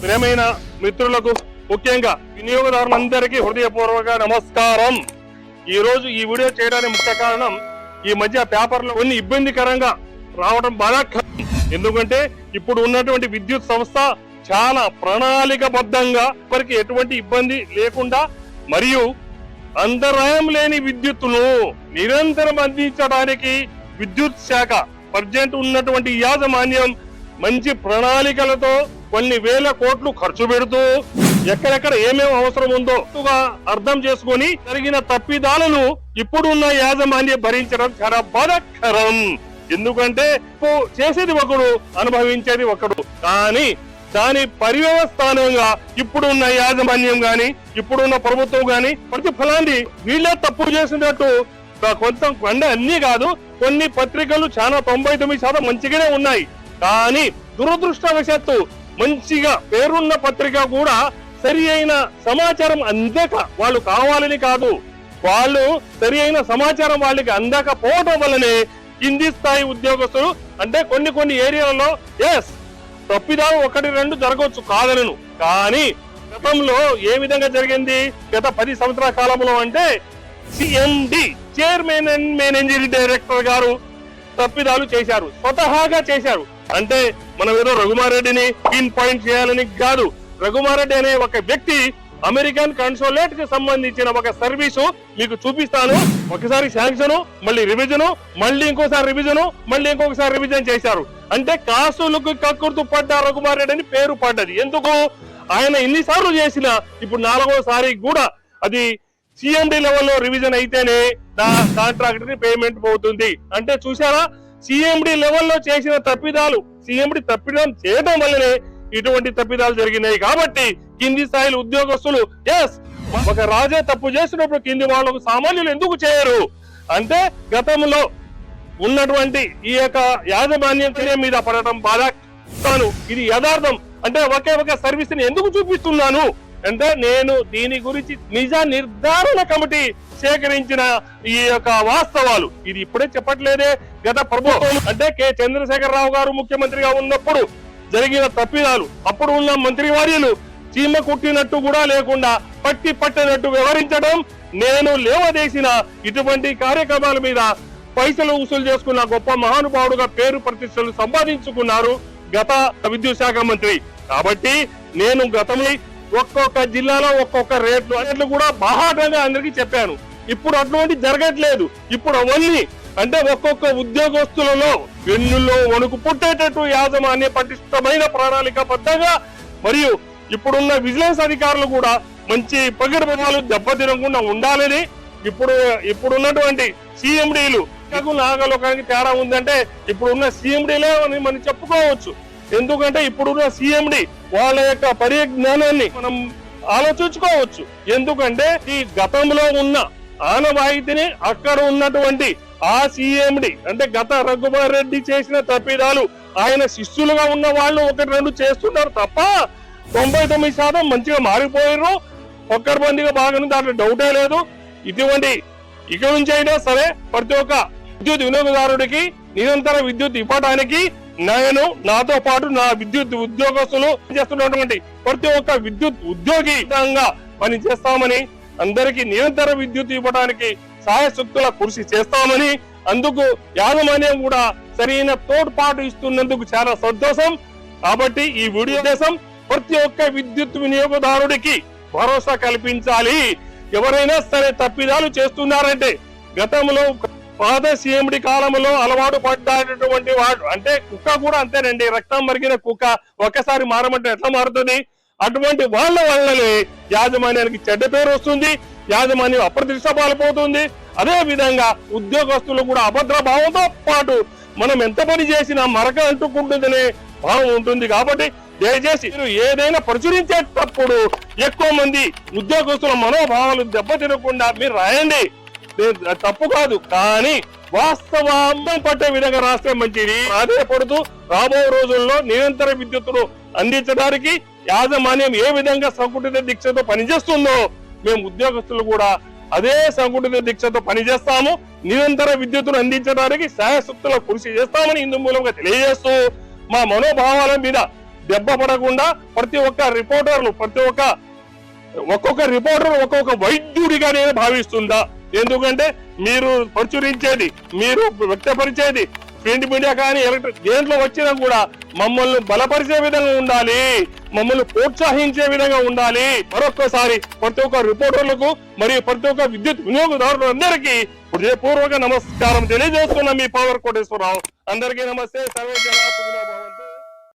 ప్రియమైన మిత్రులకు ముఖ్యంగా వినియోగదారులందరికీ హృదయపూర్వక నమస్కారం. ఈ రోజు ఈ వీడియో చేయడానికి ముఖ్య కారణం ఈ మధ్య పేపర్లో కొన్ని ఇబ్బందికరంగా రావడం బాగా ఎందుకంటే ఇప్పుడు ఉన్నటువంటి విద్యుత్ సంస్థ చాలా ప్రణాళికబద్ధంగా ఎవరికి ఎటువంటి ఇబ్బంది లేకుండా మరియు అంతరాయం లేని విద్యుత్తును నిరంతరం అందించడానికి విద్యుత్ శాఖ ప్రజెంట్ ఉన్నటువంటి యాజమాన్యం మంచి ప్రణాళికలతో కొన్ని వేల కోట్లు ఖర్చు పెడుతూ ఎక్కడెక్కడ ఏమేమి అవసరం ఉందో అర్థం చేసుకొని జరిగిన తప్పిదాలను ఇప్పుడున్న యాజమాన్యం భరించడం చాలా బాధాకరం. ఎందుకంటే చేసేది ఒకడు అనుభవించేది ఒకడు. కానీ దాని పర్యవస్థానంగా ఇప్పుడున్న యాజమాన్యం గాని ఇప్పుడున్న ప్రభుత్వం గాని ప్రతిఫలాన్ని వీళ్ళే తప్పు చేసినట్టు కొంత కొండ అన్ని కాదు కొన్ని పత్రికలు చాలా తొంభై తొమ్మిది శాతం మంచిగానే ఉన్నాయి. కానీ దురదృష్టవశాత్తు మంచిగా పేరున్న పత్రిక కూడా సరి అయిన సమాచారం అందక వాళ్ళు కావాలని కాదు. వాళ్ళు సరి అయిన సమాచారం వాళ్ళకి అందకపోవడం వల్లనే కింది స్థాయి ఉద్యోగస్తులు అంటే కొన్ని కొన్ని ఏరియాలలో ఎస్ తప్పిదాలు ఒకటి రెండు జరగవచ్చు కాదనను. కానీ గతంలో ఏ విధంగా జరిగింది? గత పది సంవత్సరాల కాలంలో అంటే CMD chairman and managing director గారు తప్పిదాలు చేశారు. స్వతహాగా చేశారు. అంటే మనం ఏదో రఘుమారెడ్డిని పిన్ పాయింట్ చేయాలని కాదు. రఘుమారెడ్డి అనే ఒక వ్యక్తి అమెరికన్ కన్సోలేట్కి సంబంధించిన ఒక సర్వీసు మీకు చూపిస్తాను. ఒకసారి శాంక్షన్ మళ్ళీ రివిజను మళ్ళీ ఇంకోసారి రివిజను మళ్ళీ ఇంకొకసారి రివిజన్ చేశారు. అంటే కాసులకు కక్కుర్తు పడ్డ రఘుమారెడ్డి అని పేరు పడ్డది. ఎందుకు? ఆయన ఎన్నిసార్లు చేసిన ఇప్పుడు నాలుగోసారి కూడా అది సిఎండి లెవెల్లో రివిజన్ అయితేనే నా కాంట్రాక్టర్ పేమెంట్ పోతుంది. అంటే చూసారా సిఎండి లెవెల్లో చేసిన తప్పిదాలు సిఎండి తప్పిదం చేయడం వల్లనే ఇటువంటి తప్పిదాలు జరిగినాయి కాబట్టి కింది స్థాయిలో ఉద్యోగస్తులు ఎస్ ఒక రాజే తప్పు చేసినప్పుడు కింది వాళ్ళకు సామాన్యులు ఎందుకు చేయరు? అంటే గతంలో ఉన్నటువంటి ఈ యొక్క యాజమాన్యం మీద పడటం బాధ. తాను ఇది యథార్థం. అంటే ఒకే ఒక సర్వీస్ని ఎందుకు చూపిస్తున్నాను? అంటే నేను దీని గురించి నిజ నిర్ధారణ కమిటీ సేకరించిన ఈ యొక్క వాస్తవాలు. ఇది ఇప్పుడే చెప్పట్లేదే. గత ప్రభుత్వం అంటే కె. చంద్రశేఖర్ రావు గారు ముఖ్యమంత్రిగా ఉన్నప్పుడు జరిగిన తప్పిదాలు. అప్పుడు ఉన్న మంత్రివర్యులు చీమ కుట్టినట్టు కూడా లేకుండా పట్టి పట్టినట్టు వివరించడం నేను లేవదేసిన ఇటువంటి కార్యక్రమాల మీద పైసలు వసూలు చేసుకున్న గొప్ప మహానుభావుడుగా పేరు ప్రతిష్టలు సంపాదించుకున్నారు గత విద్యుత్ శాఖ మంత్రి. కాబట్టి నేను గతంలో ఒక్కొక్క జిల్లాలో ఒక్కొక్క రేట్లు రేట్లు కూడా బాహాటంగా అందరికీ చెప్పాను. ఇప్పుడు అటువంటి జరగట్లేదు. ఇప్పుడు అవన్నీ అంటే ఒక్కొక్క ఉద్యోగస్తులలో వెన్నుల్లో వణుకు పుట్టేటట్టు యాజమాన్య పటిష్టమైన ప్రణాళికబద్ధంగా మరియు ఇప్పుడున్న విజిలెన్స్ అధికారులు కూడా మంచి పగిడబడాలు దెబ్బతినకుండా ఉండాలని ఇప్పుడు ఇప్పుడున్నటువంటి సీఎండీలు నాగలోకానికి తేడా ఉందంటే ఇప్పుడున్న సీఎండీలే అని మనం చెప్పుకోవచ్చు. ఎందుకంటే ఇప్పుడున్న సిఎండి వాళ్ళ యొక్క పరిజ్ఞానాన్ని మనం ఆలోచించుకోవచ్చు. ఎందుకంటే ఈ గతంలో ఉన్న ఆనవాయితీని అక్కడ ఉన్నటువంటి ఆ సిఎండి అంటే గత రఘుమార్ రెడ్డి చేసిన తప్పిదాలు ఆయన శిష్యులుగా ఉన్న వాళ్ళు ఒకటి రెండు చేస్తున్నారు తప్ప తొంభై తొమ్మిది శాతం మంచిగా మారిపోయారు ఒక్కరి మందిగా బాగా దాంట్లో డౌటే లేదు. ఇటువంటి ఇక నుంచి అయినా సరే ప్రతి ఒక్క విద్యుత్ వినియోగదారుడికి నిరంతర విద్యుత్ ఇవ్వడానికి నేను నాతో పాటు నా విద్యుత్ ఉద్యోగస్తులు చేస్తున్నటువంటి ప్రతి ఒక్క విద్యుత్ ఉద్యోగి పని చేస్తామని అందరికీ నిరంతర విద్యుత్ ఇవ్వడానికి సాయశక్తుల కృషి చేస్తామని అందుకు యాజమాన్యం కూడా సరైన తోడ్పాటు ఇస్తున్నందుకు చాలా సంతోషం. కాబట్టి ఈ వీడియో దేశం ప్రతి ఒక్క విద్యుత్ వినియోగదారుడికి భరోసా కల్పించాలి. ఎవరైనా సరే తప్పిదాలు చేస్తున్నారంటే గతంలో పాత సీఎండి కాలంలో అలవాటు పడ్డటువంటి వాడు. అంటే కుక్క కూడా అంతేనండి. రక్తం మరిగిన కుక్క ఒక్కసారి మారమంటే ఎట్లా మారుతుంది? అటువంటి వాళ్ళ వల్లనే యాజమాన్యానికి చెడ్డ పేరు వస్తుంది. యాజమాన్యం అప్రతిష్ట పాల్పోతుంది. అదే విధంగా ఉద్యోగస్తులు కూడా అభద్ర భావంతో పాటు మనం ఎంత పని చేసినా మరక అంటుకుంటుందనే భావం ఉంటుంది కాబట్టి దయచేసి మీరు ఏదైనా ప్రచురించేటప్పుడు ఎక్కువ మంది ఉద్యోగస్తుల మనోభావాలు దెబ్బతినకుండా మీరు రాయండి. నేను తప్పు కాదు కానీ వాస్తవం పట్టే విధంగా రాస్తే మంచిది. అదే పడుతూ రాబో రోజుల్లో నిరంతర విద్యుత్తును అందించడానికి యాజమాన్యం ఏ విధంగా సంకుటిత దీక్షతో పనిచేస్తుందో మేము ఉద్యోగస్తులు కూడా అదే సంకుటిత దీక్షతో పనిచేస్తాము. నిరంతర విద్యుత్తును అందించడానికి శాయశక్తుల కృషి చేస్తామని ఇందు మూలంగా తెలియజేస్తూ మా మనోభావాల మీద దెబ్బ పడకుండా ప్రతి ఒక్క రిపోర్టర్లు ప్రతి ఒక్క ఒక్కొక్క రిపోర్టర్ ఒక్కొక్క వైద్యుడిగా నేను భావిస్తుందా ఎందుకంటే మీరు ప్రచురించేది మీరు వ్యక్తపరిచేది ప్రింట్ మీడియా కానీ ఎలక్ట్రిక్ దేంట్లో వచ్చినా కూడా మమ్మల్ని బలపరిచే విధంగా ఉండాలి మమ్మల్ని ప్రోత్సహించే విధంగా ఉండాలి. మరొక్కసారి ప్రతి ఒక్క రిపోర్టర్లకు మరియు ప్రతి ఒక్క విద్యుత్ వినియోగదారులందరికీ హృదయపూర్వక నమస్కారం తెలియజేస్తున్న మీ పవర్ కోటేశ్వరరావు. అందరికీ నమస్తే. సర్వే జన